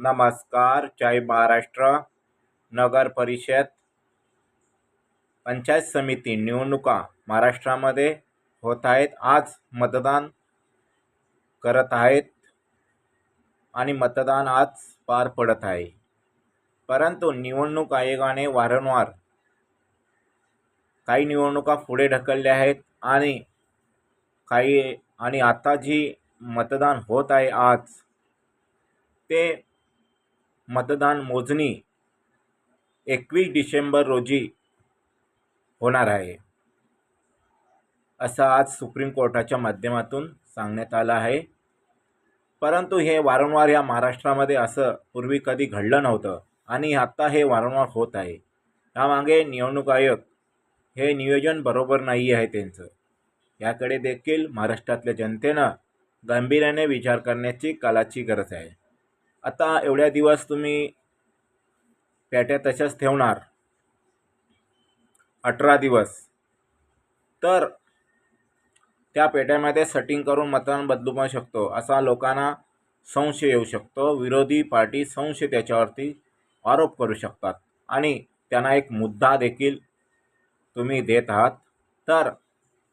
नमस्कार जय महाराष्ट्र नगर परिषद पंचायत समिती निवडणुका महाराष्ट्रामध्ये होत आहेत. आज मतदान करत आहेत आणि मतदान आज पार पडत आहे. परंतु निवडणूक आयोगाने वारंवार काही निवडणुका पुढे ढकलल्या आहेत आणि काही आणि आता जी मतदान होत आहे आज ते मतदान मोजणी एकवीस डिसेंबर रोजी होणार आहे. असं आज सुप्रीम कोर्टाच्या माध्यमातून सांगण्यात आलं आहे. परंतु हे वारंवार या महाराष्ट्रामध्ये असं पूर्वी कधी घडलं नव्हतं आणि आत्ता हे वारंवार होत आहे. त्यामागे निवडणूक आयोग हे नियोजन बरोबर नाही आहे त्यांचं. याकडे देखील महाराष्ट्रातल्या जनतेनं गांभीर्याने विचार करण्याची कालाची गरज आहे. आता एवढ्या दिवस तुम्ही पेट्या तशाच ठेवणार. अठरा दिवस. तर त्या पेट्यामध्ये सेटिंग करून मतदान बदलू पण शकतो. असा लोकांना संशय येऊ शकतो. विरोधी पार्टी संशय त्याच्यावरती आरोप करू शकतात. आणि त्यांना एक मुद्दा देखील तुम्ही देत आहात. तर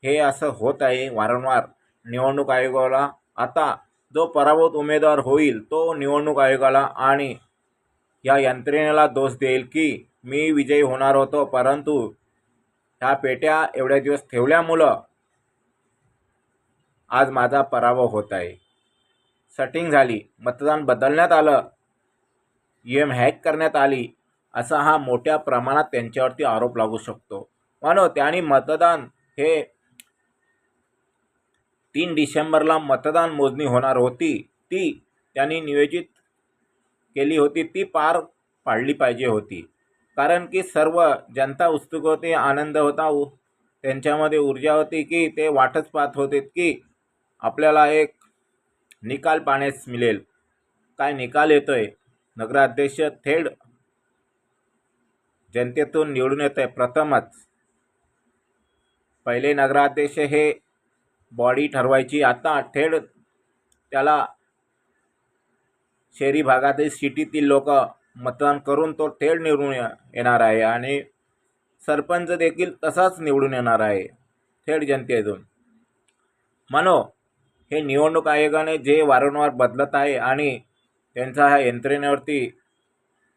हे असं होत आहे. वारंवार निवडणूक आयोगाला आता जो पराभूत उमेदवार होईल तो निवडणूक आयोगाला आणि या यंत्रणेला दोष देईल की मी विजयी होणार होतो. परंतु ह्या पेट्या एवढ्या दिवस ठेवल्यामुळं आज माझा पराभव होत आहे. सटिंग झाली. मतदान बदलण्यात आलं. ई एम हॅक करण्यात आली. असा हा मोठ्या प्रमाणात त्यांच्यावरती आरोप लागू शकतो. म्हणून त्यांनी मतदान हे तीन डिसेंबरला मतदान मोजणी होणार होती. ती त्यांनी नियोजित केली होती. ती पार पाडली पाहिजे होती. कारण की सर्व जनता उत्सुक होती आनंद होता उ त्यांच्यामध्ये ऊर्जा होती की ते वाटच पाहत होते की आपल्याला एक निकाल पाण्यास मिळेल. काय निकाल येतो आहे नगराध्यक्ष थेट जनतेतून निवडून येत आहे प्रथमच. पहिले नगराध्यक्ष हे बॉडी ठरवायची. आता थेट त्याला शहरी भागातील सिटीतील लोक मतदान करून तो थेट निवडून येणार आहे आणि सरपंच देखील तसाच निवडून येणार आहे थेट जनतेतून. मानो हे निवडणूक आयोगाने जे वारंवार बदलत आहे आणि त्यांचा ह्या यंत्रणेवरती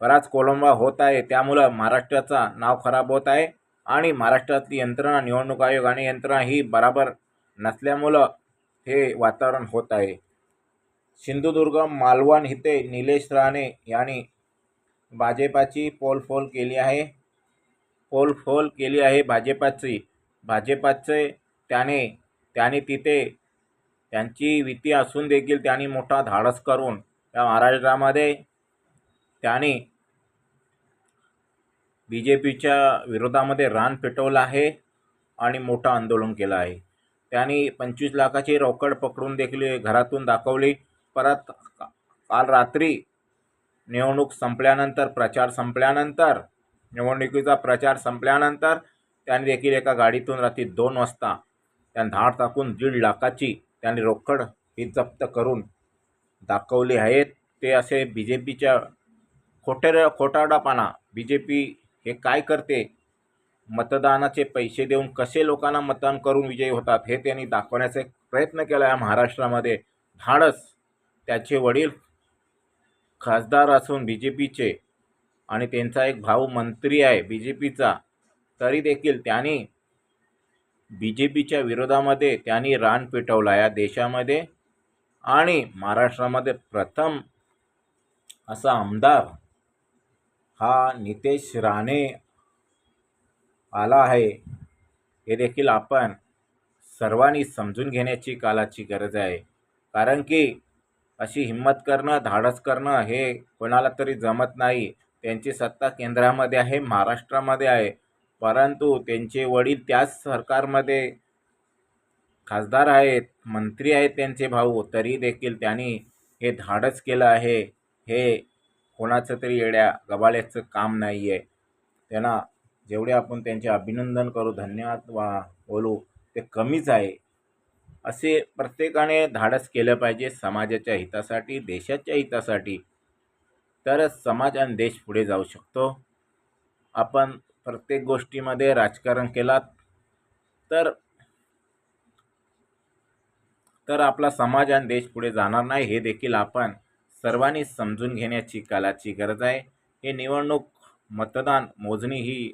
बराच कोलंबा होत आहे त्यामुळं महाराष्ट्राचा नाव खराब होत आहे आणि महाराष्ट्रातली यंत्रणा निवडणूक आयोग आणि यंत्रणा ही बराबर नसल्यामुळं हे वातावरण होत आहे. सिंधुदुर्ग मालवण इथे निलेश राणे यांनी भाजपाची पोलफोल केली आहे. पोलफोल केली आहे भाजपाची. भाजपाचे त्याने त्याने तिथे त्यांची भीती असून देखील त्यांनी मोठा धाडस करून त्या महाराष्ट्रामध्ये त्यांनी बी जे पीच्या विरोधामध्ये रान पेटवलं आहे आणि मोठं आंदोलन केलं आहे. त्याने पंचवीस लाखाची रोकड पकडून देखील घरातून दाखवली. परत काल रात्री निवडणूक संपल्यानंतर प्रचार संपल्यानंतर निवडणुकीचा प्रचार संपल्यानंतर त्याने देखील एका गाडीतून रात्री दोन वाजता त्याने धाड टाकून दीड लाखाची त्यांनी रोकड ही जप्त करून दाखवली आहेत. ते असे बी जे पीच्या खोटे खोटारडापणा बी जे पी हे काय करते? मतदानाचे पैसे देऊन कसे लोकांना मतदान करून विजयी होतात हे त्यांनी दाखवण्याचा एक प्रयत्न केला आहे महाराष्ट्रामध्ये. धाडस. त्याचे वडील खासदार असून बी जे पीचे आणि त्यांचा एक भाऊ मंत्री आहे बी जे पीचा तरी देखील त्यांनी बी जे पीच्या विरोधामध्ये त्यांनी रान पेटवला या देशामध्ये आणि महाराष्ट्रामध्ये प्रथम असा आमदार हा नितेश राणे आला आहे. हे देखील आपण सर्वांनी समजून घेण्याची कालाची गरज आहे. कारण की अशी हिंमत करणं धाडस करणं हे कोणाला तरी जमत नाही. त्यांची सत्ता केंद्रामध्ये आहे महाराष्ट्रामध्ये आहे. परंतु त्यांचे वडील त्याच सरकारमध्ये खासदार आहेत मंत्री आहेत त्यांचे भाऊ. तरी देखील त्यांनी हे धाडस केलं आहे. हे कोणाचं तरी येड्या गबाळ्याचं काम नाही आहे त्यांना जेवढे आपण त्यांचे अभिनंदन करू धन्यवाद वा बोलू ते कमीच आहे. असे प्रत्येकाने धाडस केलं पाहिजे समाजाच्या हितासाठी देशाच्या हितासाठी. तरच समाज आणि देश पुढे जाऊ शकतो. आपण प्रत्येक गोष्टीमध्ये राजकारण केलात तर तर आपला समाज आणि देश पुढे जाणार नाही हे देखील आपण सर्वांनी समजून घेण्याची कालाची गरज आहे. हे निवडणूक मतदान मोजणी ही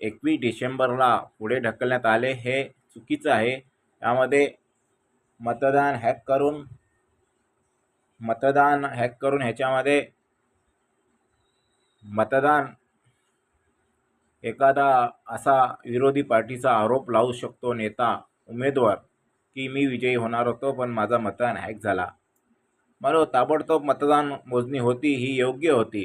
एकवीस डिसेंबरला पुढे ढकलण्यात आले हे चुकीचं आहे. यामध्ये मतदान हॅक करून मतदान हॅक करून ह्याच्यामध्ये मतदान एखादा असा विरोधी पार्टीचा आरोप लावू शकतो नेता उमेदवार की मी विजयी होणार होतो पण माझा मतदान हॅक झाला. मला ताबडतोब मतदान मोजणी होती ही योग्य होती.